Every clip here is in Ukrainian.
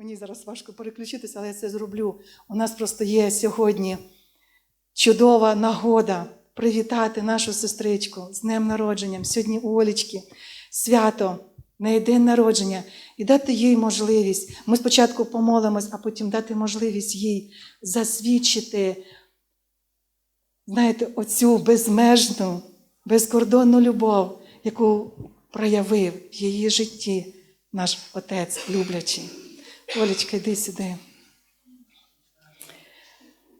Мені зараз важко переключитися, але я це зроблю. У нас просто є сьогодні чудова нагода привітати нашу сестричку з днем народженням. Сьогодні у Олічки свято, неї день народження, і дати їй можливість. Ми спочатку помолимось, а потім дати можливість їй засвідчити, знаєте, оцю безмежну, безкордонну любов, яку проявив в її житті наш Отець люблячий. Олечка, йди сюди.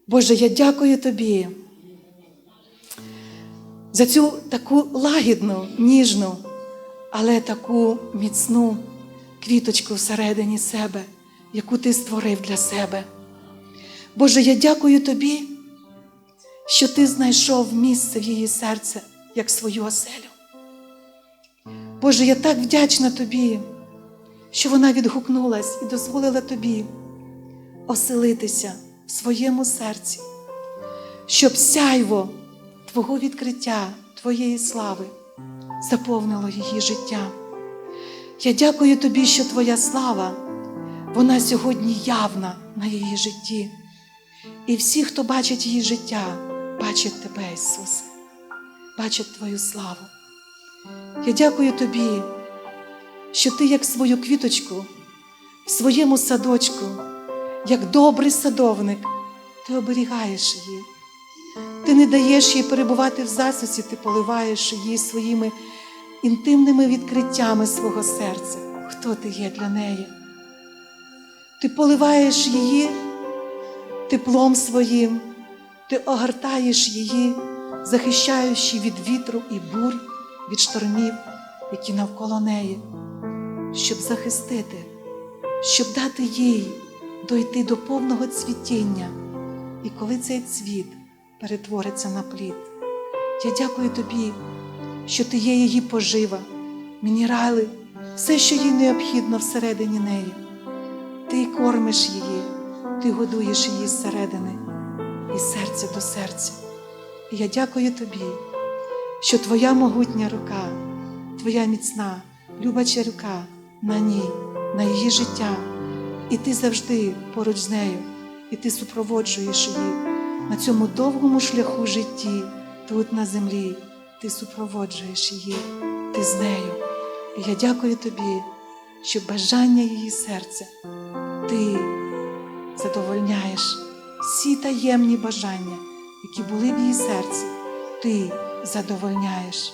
Боже, я дякую тобі за цю таку лагідну, ніжну, але таку міцну квіточку всередині себе, яку ти створив для себе. Боже, я дякую тобі, що ти знайшов місце в її серце як свою оселю. Боже, я так вдячна тобі, що вона відгукнулась і дозволила тобі оселитися в своєму серці, щоб сяйво Твого відкриття, Твоєї слави заповнило її життя. Я дякую тобі, що Твоя слава, вона сьогодні явна на її житті. І всі, хто бачить її життя, бачать Тебе, Ісусе, бачать Твою славу. Я дякую тобі, що ти, як свою квіточку, в своєму садочку, як добрий садовник, ти оберігаєш її. Ти не даєш їй перебувати в засусі, ти поливаєш її своїми інтимними відкриттями свого серця. Хто ти є для неї? Ти поливаєш її теплом своїм, ти огортаєш її, захищаючи від вітру і бурь, від штормів, які навколо неї, щоб захистити, щоб дати їй дойти до повного цвітіння. І коли цей цвіт перетвориться на плід, я дякую тобі, що ти є її пожива, мінерали, все, що їй необхідно всередині неї. Ти кормиш її, ти годуєш її зсередини і серця до серця. І я дякую тобі, що твоя могутня рука, твоя міцна, любача рука на ній, на її життя, і ти завжди поруч з нею, і ти супроводжуєш її на цьому довгому шляху житті, тут на землі. Ти супроводжуєш її, ти з нею. І я дякую тобі, що бажання її серця ти задовольняєш всі таємні бажання, які були в її серці, ти задовольняєш.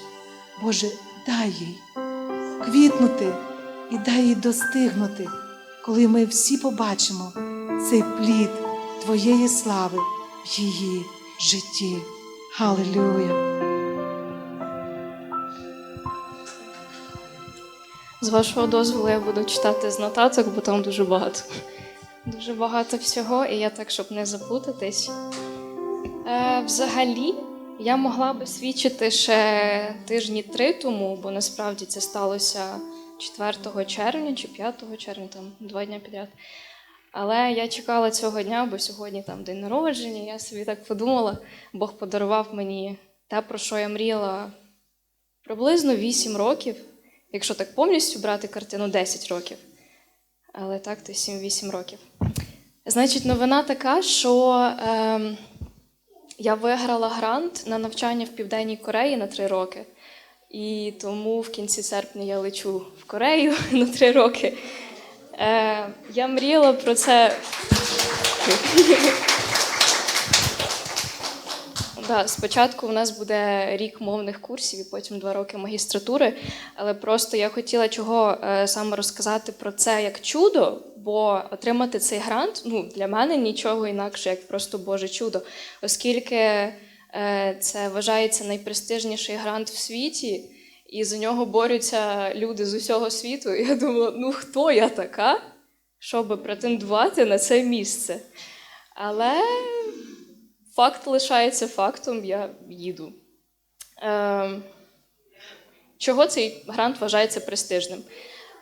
Боже, дай їй квітнути і дай їй достигнути, коли ми всі побачимо цей плід Твоєї слави в її житті. Халилюя! З вашого дозволу я буду читати з нотаток, бо там дуже багато. Дуже багато всього, і я так, щоб не заплутатись. Е, взагалі, я могла би свідчити ще тижні три тому, бо насправді це сталося 4 червня чи 5 червня, там два дні підряд. Але я чекала цього дня, бо сьогодні там день народження. Я собі так подумала, Бог подарував мені те, про що я мріяла приблизно 8 років. Якщо так повністю брати картину 10 років. Але так, то 7-8 років. Значить, новина така, що ем, я виграла грант на навчання в Південній Кореї на 3 роки. І тому в кінці серпня я лечу в Корею на 3 роки. Е, я мріяла про це. Да, спочатку у нас буде рік мовних курсів і потім два роки магістратури. Але просто я хотіла чого е, саме розказати про це як чудо, бо отримати цей грант ну, для мене нічого інакше, як просто Боже чудо, оскільки це вважається найпрестижніший грант в світі, і за нього борються люди з усього світу. Я думала, ну хто я така, щоб претендувати на це місце? Але факт лишається фактом, я їду. Е, чого цей грант вважається престижним?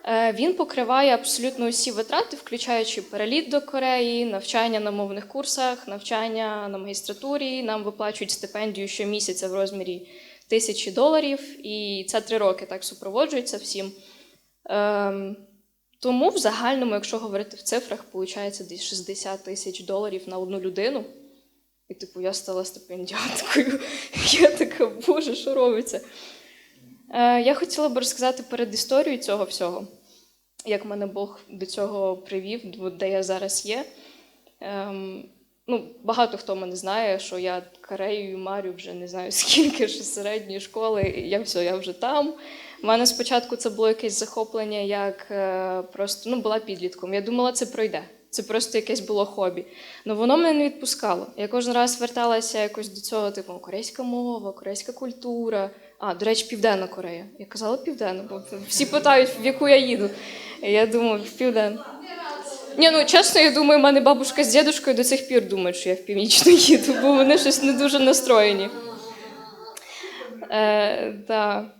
Е, він покриває абсолютно усі витрати, включаючи переліт до Кореї, навчання на мовних курсах, навчання на магістратурі. Нам виплачують стипендію щомісяця в розмірі тисячі доларів, і це три роки так супроводжується всім. Ем, Тому в загальному, якщо говорити в цифрах, виходить десь 60 тисяч доларів на одну людину. І типу я стала стипендіаткою. Я така, боже, що робиться? Е, я хотіла б розказати перед історією цього всього, як мене Бог до цього привів, де я зараз є. Ем, ну, багато хто мене знає, що я карею марю вже не знаю скільки ж середньої школи. Я все, я вже там. У мене спочатку це було якесь захоплення, як е, просто ну, була підлітком. Я думала, це пройде. Це просто якесь було хобі. Ну воно мене не відпускало. Я кожен раз верталася якось до цього, типу, корейська мова, корейська культура. А, до речі, Південна Корея. Я казала Південна, бо всі питають, в яку я їду. Я думаю, в Південну. Ні, ну чесно, я думаю, в мене бабушка з дідушкою до цих пір думають, що я в північну їду, бо вони щось не дуже настроєні. Е, да.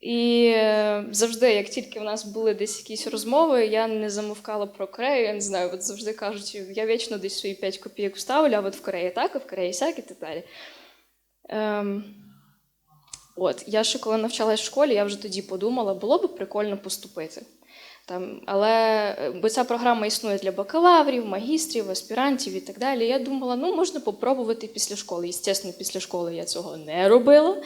І е, завжди, як тільки в нас були десь якісь розмови, я не замовкала про Корею, я не знаю, от завжди кажуть, я вічно десь свої 5 копійок вставлю, а от в Кореї так, а в Кореї сяк і так далі. Ем, от, я ще коли навчалась в школі, я вже тоді подумала, було б прикольно поступити. Там, але е, бо ця програма існує для бакалаврів, магістрів, аспірантів і так далі. Я думала, ну можна попробувати після школи. Звісно, після школи я цього не робила.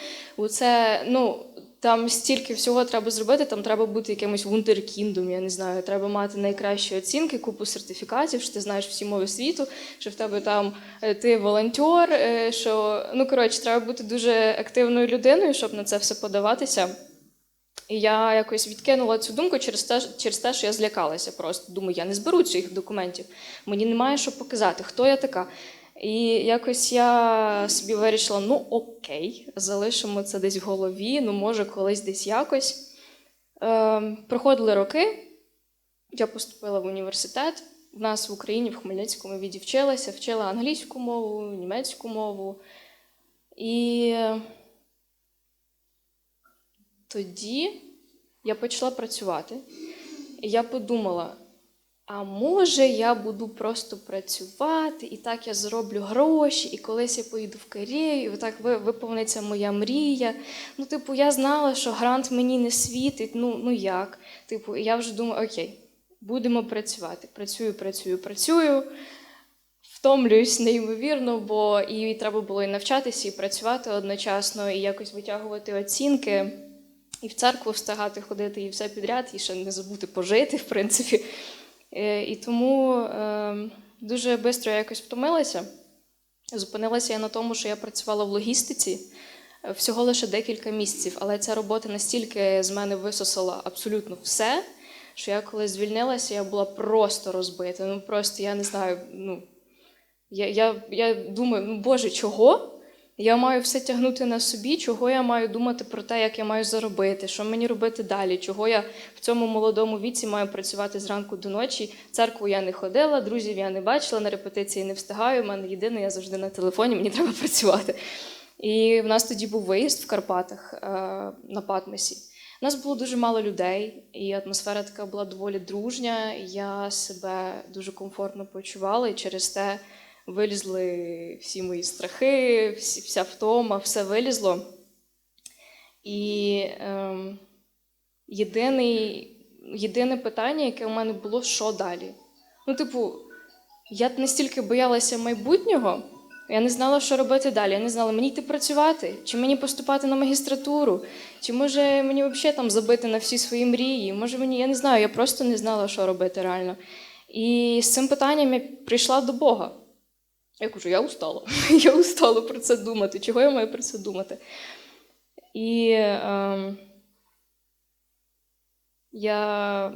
Це, ну, там стільки всього треба зробити, там треба бути якимось вундеркіндом, я не знаю, треба мати найкращі оцінки, купу сертифікатів, що ти знаєш всі мови світу, що в тебе там е, ти волонтер, е, що ну коротше, треба бути дуже активною людиною, щоб на це все подаватися. І я якось відкинула цю думку через те, через те, що я злякалася. Просто думаю, я не зберу цих документів. Мені немає що показати, хто я така. І якось я собі вирішила: ну окей, залишимо це десь в голові, ну може, колись десь якось. Е, проходили роки, я поступила в університет. В нас в Україні, в Хмельницькому віді вчила англійську мову, німецьку мову. І тоді я почала працювати, і я подумала: а може я буду просто працювати, і так я зароблю гроші, і колись я поїду в Корею, і так виповниться моя мрія. Ну, типу, я знала, що грант мені не світить. Ну, ну як? Типу, я вже думаю, окей, будемо працювати. Працюю, працюю, працюю. Втомлююсь неймовірно, бо і треба було і навчатися, і працювати одночасно, і якось витягувати оцінки, і в церкву встигати ходити, і все підряд, і ще не забути пожити, в принципі. Е, І тому е, дуже швидко якось втомилася. Зупинилася я на тому, що я працювала в логістиці е, всього лише декілька місяців, але ця робота настільки з мене висосала абсолютно все, що я коли звільнилася, я була просто розбита. Ну просто я не знаю. Ну, я, я, я думаю, ну Боже, чого? Я маю все тягнути на собі, чого я маю думати про те, як я маю заробити, що мені робити далі, чого я в цьому молодому віці маю працювати зранку до ночі. Церкву я не ходила, друзів я не бачила, на репетиції не встигаю. У мене єдине, я завжди на телефоні, мені треба працювати. І в нас тоді був виїзд в Карпатах е, на Патмосі. У нас було дуже мало людей, і атмосфера така була доволі дружня. Я себе дуже комфортно почувала, і через те вилізли всі мої страхи, всі, вся втома, все вилізло. І ем, єдиний, єдине питання, яке у мене було, що далі? Ну, типу, я настільки боялася майбутнього, я не знала, що робити далі. Я не знала, мені йти працювати, чи мені поступати на магістратуру, чи може мені взагалі там забити на всі свої мрії. Може мені, я не знаю, я просто не знала, що робити реально. І з цим питанням я прийшла до Бога. Я кажу, я устала. Я устала про це думати. Чого я маю про це думати? І ем, я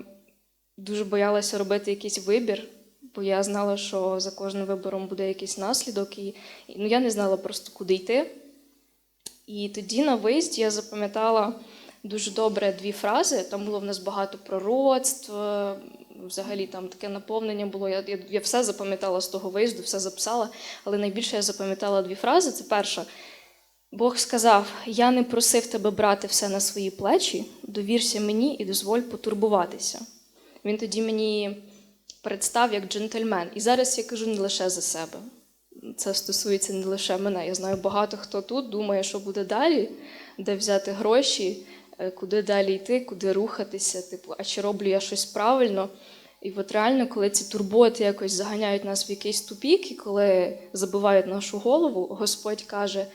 дуже боялася робити якийсь вибір, бо я знала, що за кожним вибором буде якийсь наслідок, і ну, я не знала просто, куди йти. І тоді на виїзді я запам'ятала дуже добре дві фрази. Там було в нас багато пророцтв, е, взагалі там таке наповнення було. Я, я, я все запам'ятала з того виїзду, все записала, але найбільше я запам'ятала дві фрази. Це перша. Бог сказав: Я не просив тебе брати все на свої плечі, довірся мені і дозволь потурбуватися. Він тоді мені представ як джентльмен. І зараз я кажу не лише за себе. Це стосується не лише мене. Я знаю, багато хто тут думає, що буде далі, де взяти гроші, куди далі йти, куди рухатися, типу, а чи роблю я щось правильно. І от реально, коли ці турботи якось заганяють нас в якийсь тупік, і коли забивають нашу голову, Господь каже: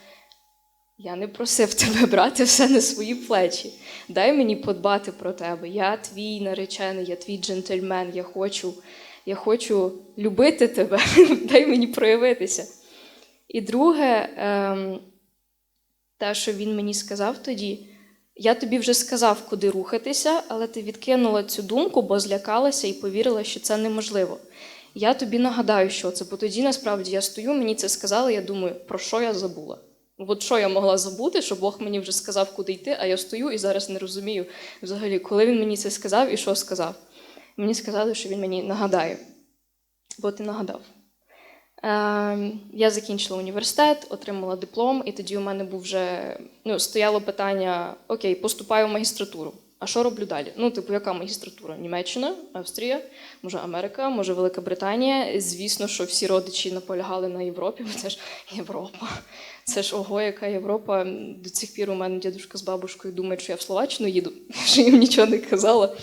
Я не просив тебе брати все на свої плечі. Дай мені подбати про тебе. Я твій наречений, я твій джентльмен, я хочу, я хочу любити тебе. Дай мені проявитися. І друге, ем, те, що він мені сказав тоді, я тобі вже сказав, куди рухатися, але ти відкинула цю думку, бо злякалася і повірила, що це неможливо. Я тобі нагадаю, що це, бо тоді насправді я стою, мені це сказали, я думаю, про що я забула? От що я могла забути, що Бог мені вже сказав, куди йти, а я стою і зараз не розумію взагалі, коли він мені це сказав і що сказав. Мені сказали, що він мені нагадає. Бо ти нагадав. Ем, Я закінчила університет, отримала диплом, і тоді у мене був вже ну, стояло питання: Окей, поступаю в магістратуру. А що роблю далі? Ну, типу, яка магістратура? Німеччина, Австрія, може Америка, може Велика Британія. Звісно, що всі родичі наполягали на Європі, бо це ж Європа. Це ж ого, яка Європа. До цих пір у мене дідусь з бабушкою думають, що я в Словаччину їду, що їм нічого не казала.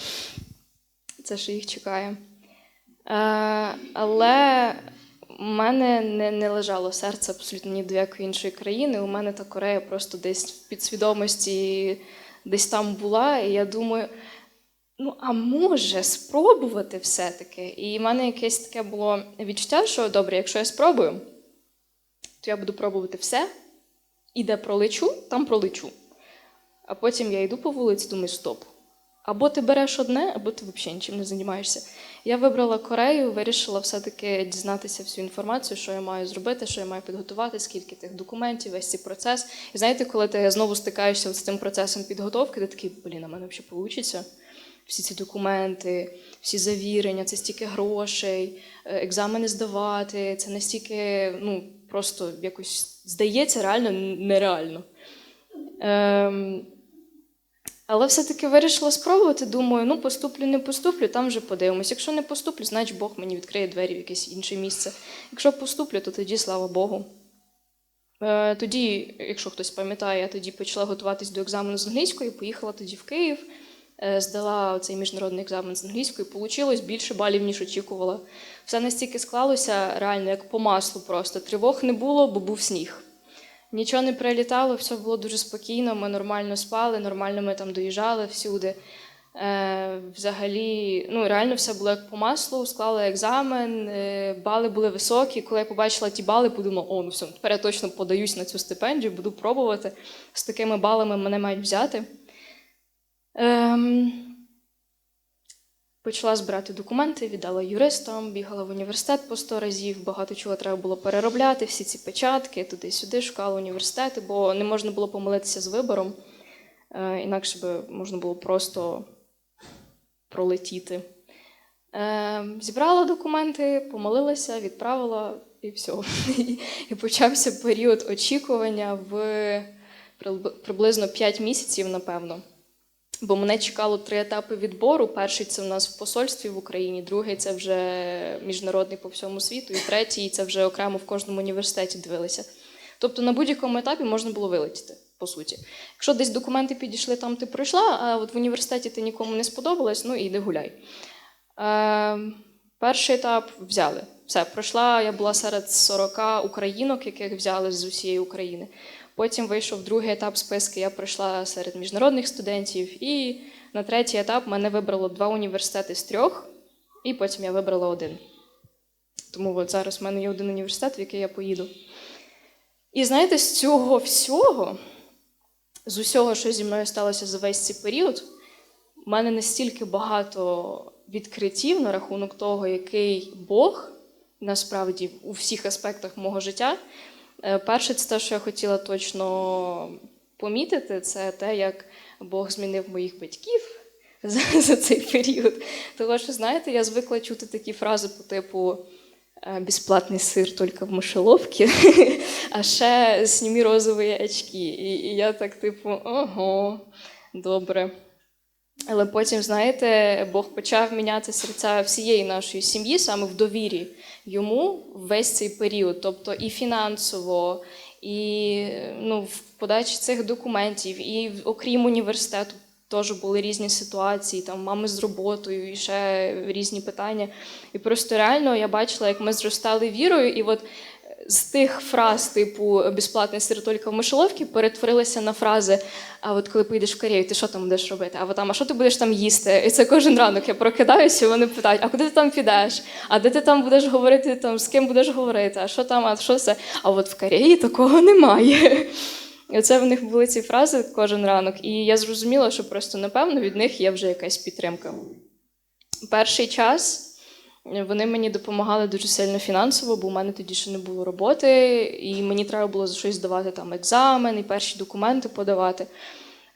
Це що їх чекає. Е, але у мене не, не лежало серце абсолютно ні до якої іншої країни. У мене та Корея просто десь в підсвідомості десь там була, і я думаю, ну а може спробувати все-таки. І в мене якесь таке було відчуття, що добре, якщо я спробую, то я буду пробувати все, і де пролечу, там пролечу. А потім я йду по вулиці, думаю, стоп. Або ти береш одне, або ти взагалі нічим не займаєшся. Я вибрала Корею, вирішила все-таки дізнатися всю інформацію, що я маю зробити, що я маю підготувати, скільки тих документів, весь цей процес. І знаєте, коли ти знову стикаєшся з цим процесом підготовки, ти такий, блін, а мене взагалі вийде? Всі ці документи, всі завірення, це стільки грошей, е, екзамени здавати, це настільки, ну, просто якось здається реально нереально. Ем, але все-таки вирішила спробувати. Думаю, ну поступлю, не поступлю, там вже подивимось. Якщо не поступлю, значить Бог мені відкриє двері в якесь інше місце. Якщо поступлю, то тоді слава Богу. Е, тоді, якщо хтось пам'ятає, я тоді почала готуватись до екзамену з англійської, поїхала тоді в Київ, е, здала цей міжнародний екзамен з англійської, получилось більше балів, ніж очікувала. Все настільки склалося, реально, як по маслу просто. Тривог не було, бо був сніг. Нічого не прилітало, все було дуже спокійно, ми нормально спали, нормально ми там доїжджали всюди. Е, взагалі, ну реально все було як по маслу, склали екзамен, е, бали були високі. Коли я побачила ті бали, подумала, о, ну все, тепер я точно подаюсь на цю стипендію, буду пробувати. З такими балами мене мають взяти. Ем, почала збирати документи, віддала юристам, бігала в університет по 100 разів, багато чого треба було переробляти, всі ці печатки, туди-сюди, шукала університети, бо не можна було помилитися з вибором, е, інакше би можна було просто пролетіти. Е, Зібрала документи, помолилася, відправила і все. І почався період очікування в приблизно 5 місяців, напевно. Бо мене чекало три етапи відбору. Перший це в нас в посольстві в Україні, другий це вже міжнародний по всьому світу, і третій це вже окремо в кожному університеті дивилися. Тобто на будь-якому етапі можна було вилетіти, по суті. Якщо десь документи підійшли, там ти пройшла, а от в університеті ти нікому не сподобалась, ну і йди гуляй. Е, перший етап взяли. Все, пройшла, я була серед 40 українок, яких взяли з усієї України. Потім вийшов другий етап списки, я пройшла серед міжнародних студентів. І на третій етап мене вибрало два університети з трьох, і потім я вибрала один. Тому от зараз в мене є один університет, в який я поїду. І знаєте, з цього всього, з усього, що зі мною сталося за весь цей період, у мене настільки багато відкриттів на рахунок того, який Бог насправді у всіх аспектах мого життя. Е, Перше, це те, що я хотіла точно помітити, це те, як Бог змінив моїх батьків за, за цей період. Тому що, знаєте, я звикла чути такі фрази по типу е, «безплатний сир тільки в мишеловці», а ще «снімі розові очки. І, і я так, типу, ого, добре. Але потім, знаєте, Бог почав міняти серця всієї нашої сім'ї саме в довірі йому весь цей період, тобто і фінансово, і ну, в подачі цих документів, і окрім університету, теж були різні ситуації, там мами з роботою і ще різні питання. І просто реально я бачила, як ми зростали вірою, і от з тих фраз, типу безплатний сир тільки в мишоловці, перетворилися на фрази: а от коли поїдеш в Корею, ти що там будеш робити? А от там, а що ти будеш там їсти? І це кожен ранок я прокидаюся, і вони питають: а куди ти там підеш? А де ти там будеш говорити? Там з ким будеш говорити? А що там? А що це? А от в Кореї такого немає. І оце в них були ці фрази кожен ранок. І я зрозуміла, що просто напевно від них є вже якась підтримка. Перший час вони мені допомагали дуже сильно фінансово, бо у мене тоді ще не було роботи, і мені треба було за щось здавати там екзамен і перші документи подавати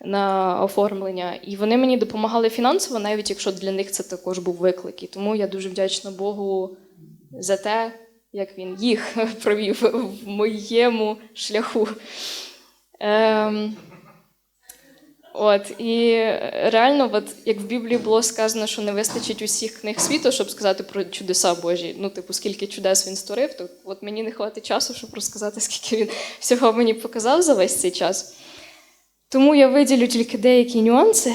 на оформлення. І вони мені допомагали фінансово, навіть якщо для них це також був виклик. І тому я дуже вдячна Богу за те, як він їх провів в моєму шляху. Ем, От і реально, от як в Біблії було сказано, що не вистачить усіх книг світу, щоб сказати про чудеса Божі. Ну, типу, скільки чудес він створив, то от мені не хватить часу, щоб розказати, скільки він всього мені показав за весь цей час. Тому я виділю тільки деякі нюанси.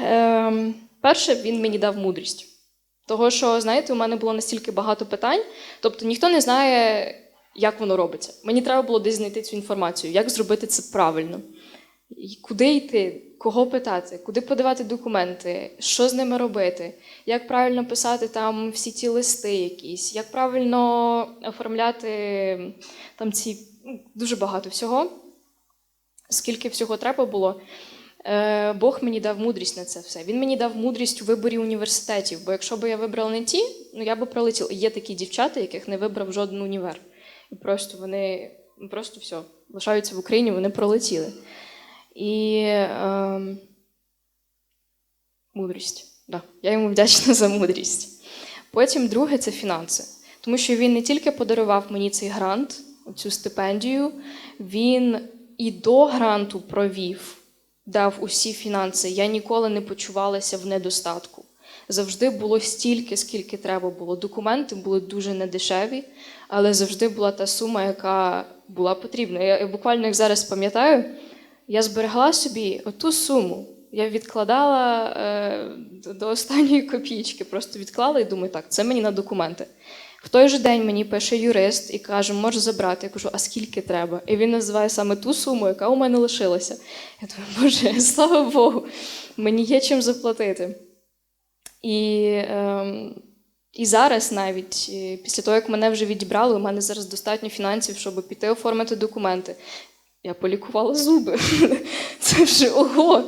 Ем, перше, він мені дав мудрість. Того, що, знаєте, у мене було настільки багато питань, тобто ніхто не знає, як воно робиться. Мені треба було десь знайти цю інформацію, як зробити це правильно. І Куди йти, кого питати, куди подавати документи, що з ними робити, як правильно писати там всі ті листи якісь, як правильно оформляти там ці ну, дуже багато всього. Скільки всього треба було. Е, Бог мені дав мудрість на це все. Він мені дав мудрість у виборі університетів. Бо якщо б я вибрала не ті, ну я би пролетіла. Є такі дівчата, яких не вибрав жоден універ. І просто вони просто все, лишаються в Україні, вони пролетіли. І е, мудрість. Да, я йому вдячна за мудрість. Потім друге це фінанси. Тому що він не тільки подарував мені цей грант, цю стипендію, він і до гранту провів, дав усі фінанси. Я ніколи не почувалася в недостатку. Завжди було стільки, скільки треба було. Документи були дуже недешеві, але завжди була та сума, яка була потрібна. Я, буквально як зараз пам'ятаю, я зберегла собі оту суму. Я відкладала е, до- останньої копійки, просто відклала і думаю, так, це мені на документи. В той же день мені пише юрист і каже, можеш забрати. Я кажу, а скільки треба? І він називає саме ту суму, яка у мене лишилася. Я думаю, Боже, слава Богу, мені є чим заплатити. І, ем, і зараз навіть, е, після того, як мене вже відібрали, у мене зараз достатньо фінансів, щоб піти оформити документи. Я полікувала зуби. Це вже ого.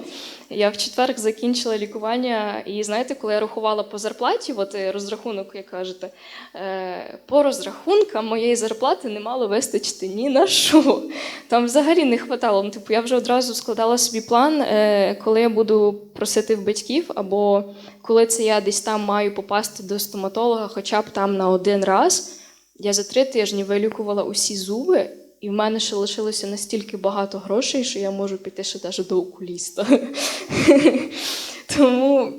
Я в четвер закінчила лікування, і знаєте, коли я рахувала по зарплаті, от е, розрахунок, як кажете, е, по розрахункам моєї зарплати не мало вистачити ні на що. Там взагалі не хватало. Ну, типу, я вже одразу складала собі план, е, коли я буду просити в батьків, або коли це я десь там маю попасти до стоматолога, хоча б там на один раз. Я за три тижні вилікувала усі зуби, і в мене ще лишилося настільки багато грошей, що я можу піти ще навіть до окуліста. Тому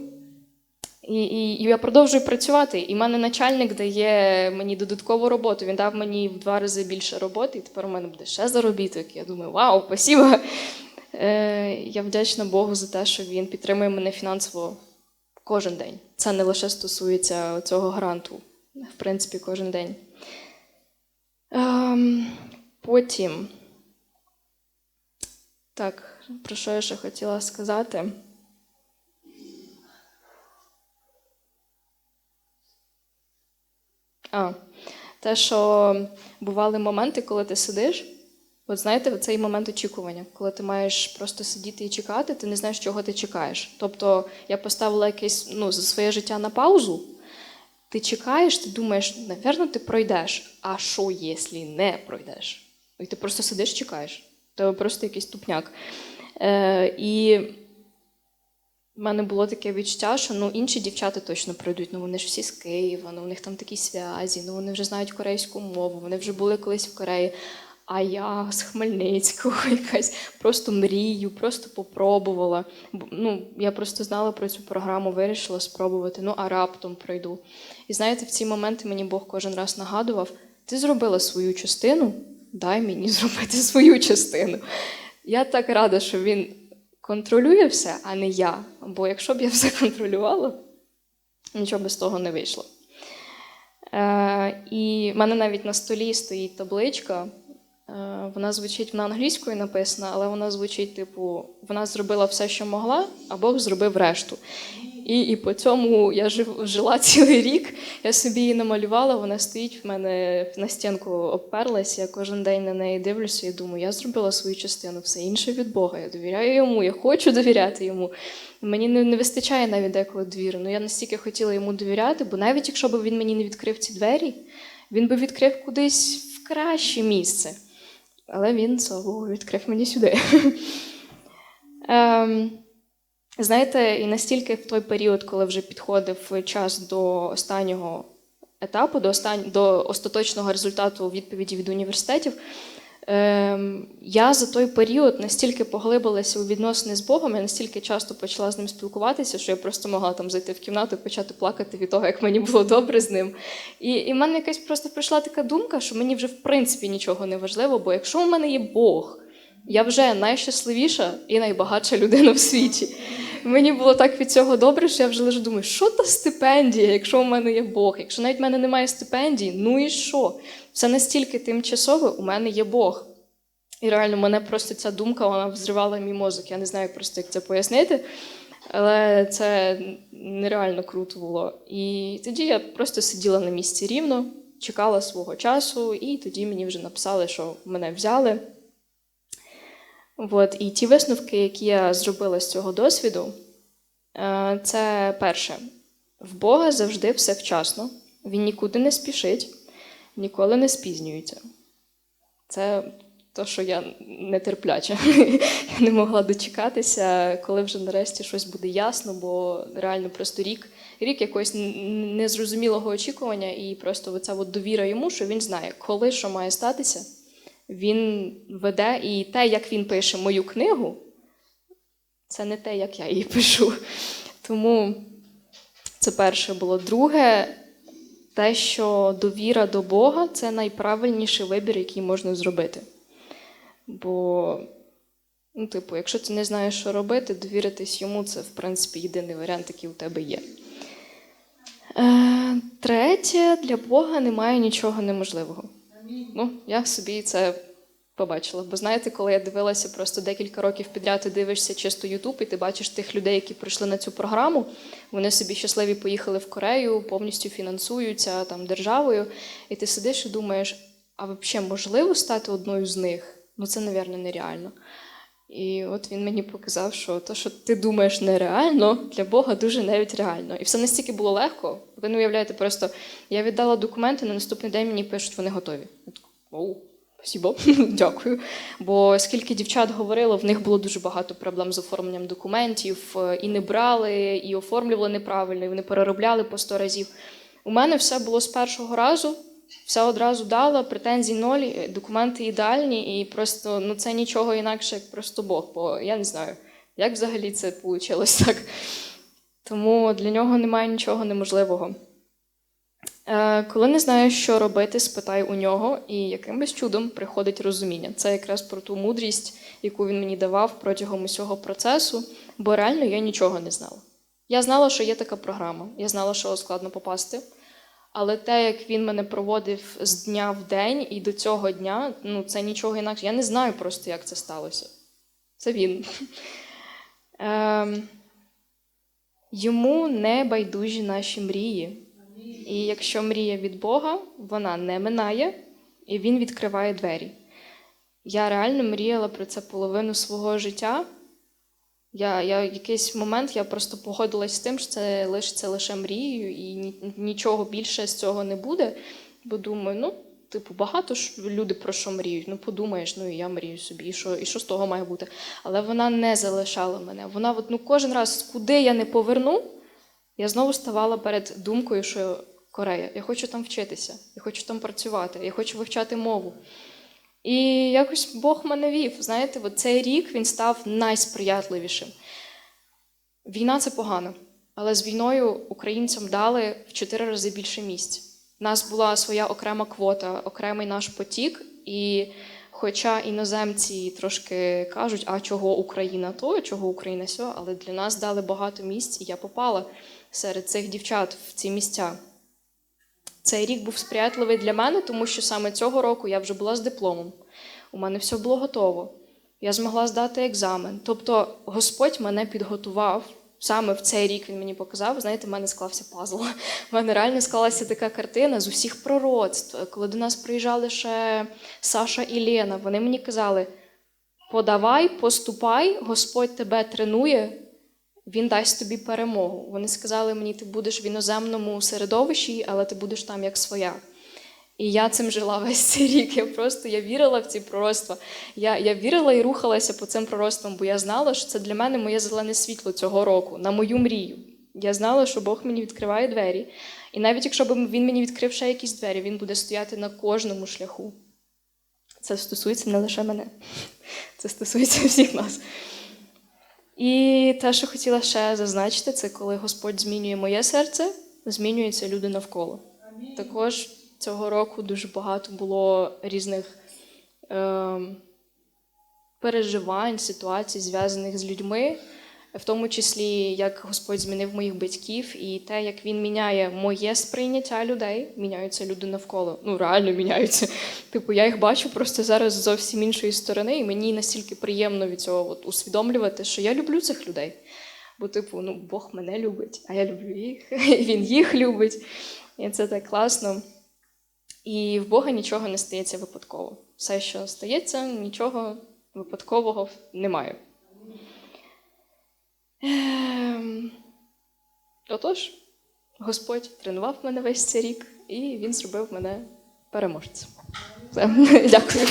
і, і, і я продовжую працювати. І в мене начальник дає мені додаткову роботу. Він дав мені в два рази більше роботи, і тепер у мене буде ще заробіток. Я думаю, вау, спасибо. Е, я вдячна Богу за те, що він підтримує мене фінансово кожен день. Це не лише стосується цього гранту, в принципі, кожен день. Ем, потім. Так, про що я ще хотіла сказати? А, те, що бували моменти, коли ти сидиш. От знаєте, цей момент очікування, коли ти маєш просто сидіти і чекати, ти не знаєш, чого ти чекаєш. Тобто я поставила якесь ну, своє життя на паузу. Ти чекаєш, ти думаєш, напевно, ти пройдеш. А що, якщо не пройдеш? І ти просто сидиш, чекаєш. Тебе просто якийсь тупняк. Е, і в мене було таке відчуття, що ну, інші дівчата точно пройдуть. Ну вони ж всі з Києва, ну у них там такі зв'язі, ну вони вже знають корейську мову, вони вже були колись в Кореї. А я з Хмельницького якась просто мрію, просто попробувала. Ну, я просто знала про цю програму, вирішила спробувати. Ну, а раптом пройду. І знаєте, в ці моменти мені Бог кожен раз нагадував: ти зробила свою частину, дай мені зробити свою частину. Я так рада, що він контролює все, а не я. Бо якщо б я все контролювала, нічого би з того не вийшло. Е, і в мене навіть на столі стоїть табличка. Е, вона звучить вона англійською написана, але вона звучить, типу, вона зробила все, що могла, а Бог зробив решту. І, і по цьому я жив, жила цілий рік. Я собі її намалювала, вона стоїть в мене на стінку обперлась. Я кожен день на неї дивлюся і думаю, я зробила свою частину, все інше від Бога. Я довіряю йому, я хочу довіряти йому. Мені не, не вистачає навіть деколи довіри. Ну я настільки хотіла йому довіряти, бо навіть якщо б він мені не відкрив ці двері, він би відкрив кудись в краще місце. Але він, слава Богу, відкрив мені сюди. Знаєте, і настільки в той період, коли вже підходив час до останнього етапу, до, остань... до остаточного результату відповіді від університетів, ем, я за той період настільки поглибилася у відносини з Богом, я настільки часто почала з ним спілкуватися, що я просто могла там зайти в кімнату і почати плакати від того, як мені було добре з ним. І, і в мене якась просто прийшла така думка, що мені вже в принципі нічого не важливо, бо якщо у мене є Бог, я вже найщасливіша і найбагатша людина в світі. Мені було так від цього добре, що я вже лише думаю, що та стипендія, якщо у мене є Бог? Якщо навіть в мене немає стипендії, ну і що? Все настільки тимчасове, у мене є Бог. І реально, мене просто ця думка вона взривала мій мозок. Я не знаю просто, як це пояснити. Але це нереально круто було. І тоді я просто сиділа на місці рівно, чекала свого часу, і тоді мені вже написали, що мене взяли. От, і ті висновки, які я зробила з цього досвіду, е, це перше: в Бога завжди все вчасно, він нікуди не спішить, ніколи не спізнюється. Це те, що я нетерпляча. Я не могла дочекатися, коли вже нарешті щось буде ясно, бо реально просто рік, рік якогось незрозумілого очікування, і просто оця от довіра йому, що він знає, коли що має статися. Він веде, і те, як він пише мою книгу, це не те, як я її пишу. Тому це перше було. Друге, те, що довіра до Бога це найправильніший вибір, який можна зробити. Бо, ну, типу, якщо ти не знаєш, що робити, довіритись йому це, в принципі, єдиний варіант, який у тебе є. Е, третє, для Бога немає нічого неможливого. Ну, я собі це побачила. Бо знаєте, коли я дивилася просто декілька років підряд, ти дивишся чисто Ютуб, і ти бачиш тих людей, які прийшли на цю програму, вони собі щасливі поїхали в Корею, повністю фінансуються там державою, і ти сидиш і думаєш, а взагалі можливо стати одною з них? Ну це, мабуть, нереально. І от він мені показав, що те, що ти думаєш нереально, для Бога дуже навіть реально. І все настільки було легко. Ви не уявляєте, просто я віддала документи, на наступний день мені пишуть, вони готові. Я така, Оу, спасибо, дякую. Бо скільки дівчат говорило, в них було дуже багато проблем з оформленням документів, е, і не брали, і оформлювали неправильно, і вони переробляли по сто разів. У мене все було з першого разу. Все одразу дала, претензій ноль, е, документи ідеальні, і просто ну це нічого інакше, як просто Бог. Бо я не знаю, як взагалі це вийшло так. Тому для нього немає нічого неможливого. Е, коли не знаєш, що робити, спитай у нього, і якимось чудом приходить розуміння. Це якраз про ту мудрість, яку він мені давав протягом усього процесу, бо реально я нічого не знала. Я знала, що є така програма, я знала, що складно попасти. Але те, як він мене проводив з дня в день і до цього дня, ну це нічого інакше. Я не знаю просто, як це сталося. Це він. Ем, йому не байдужі наші мрії. І якщо мрія від Бога, вона не минає, і він відкриває двері. Я реально мріяла про це половину свого життя. Я, я в якийсь момент я просто погодилась з тим, що це лишиться лише мрією, і нічого більше з цього не буде. Бо думаю, ну, типу, багато ж люди про що мріють. Ну, подумаєш, ну і я мрію собі, і що, і що з того має бути. Але вона не залишала мене. Вона от, ну, кожен раз, куди я не поверну, я знову ставала перед думкою, що Корея, я хочу там вчитися, я хочу там працювати, я хочу вивчати мову. І якось Бог мене вів. Знаєте, от цей рік він став найсприятливішим. Війна це погано, але з війною українцям дали в чотири рази більше місць. У нас була своя окрема квота, окремий наш потік, і Хоча іноземці трошки кажуть, а чого Україна то, чого Україна сьо, але для нас дали багато місць, і я попала серед цих дівчат в ці місця. Цей рік був сприятливий для мене, тому що саме цього року я вже була з дипломом. У мене все було готово. Я змогла здати екзамен. Тобто Господь мене підготував. Саме в цей рік він мені показав. Знаєте, в мене склався пазл. В мене реально склалася така картина з усіх пророцтв. Коли до нас приїжджали ще Саша і Лена, вони мені казали: подавай, поступай, Господь тебе тренує, він дасть тобі перемогу. Вони сказали мені, ти будеш в іноземному середовищі, але ти будеш там як своя. І я цим жила весь цей рік. Я просто я вірила в ці пророцтва. Я, я вірила і рухалася по цим пророцтвам, бо я знала, що це для мене моє зелене світло цього року, на мою мрію. Я знала, що Бог мені відкриває двері. І навіть якщо б він мені відкрив ще якісь двері, він буде стояти на кожному шляху. Це стосується не лише мене, це стосується всіх нас. І те, що хотіла ще зазначити, це коли Господь змінює моє серце, змінюються люди навколо. Також цього року дуже багато було різних е, переживань, ситуацій, зв'язаних з людьми, в тому числі як Господь змінив моїх батьків, і те, як він міняє моє сприйняття людей, міняються люди навколо. Ну, реально міняються. Типу, я їх бачу просто зараз зовсім іншої сторони, і мені настільки приємно від цього от, усвідомлювати, що я люблю цих людей. Бо, типу, ну, Бог мене любить, а я люблю їх, і він їх любить. І це так класно. І в Бога нічого не стається випадково. Все, що стається, нічого випадкового немає. Ем, Отож, Господь тренував мене весь цей рік, і він зробив мене переможцем. Дякую.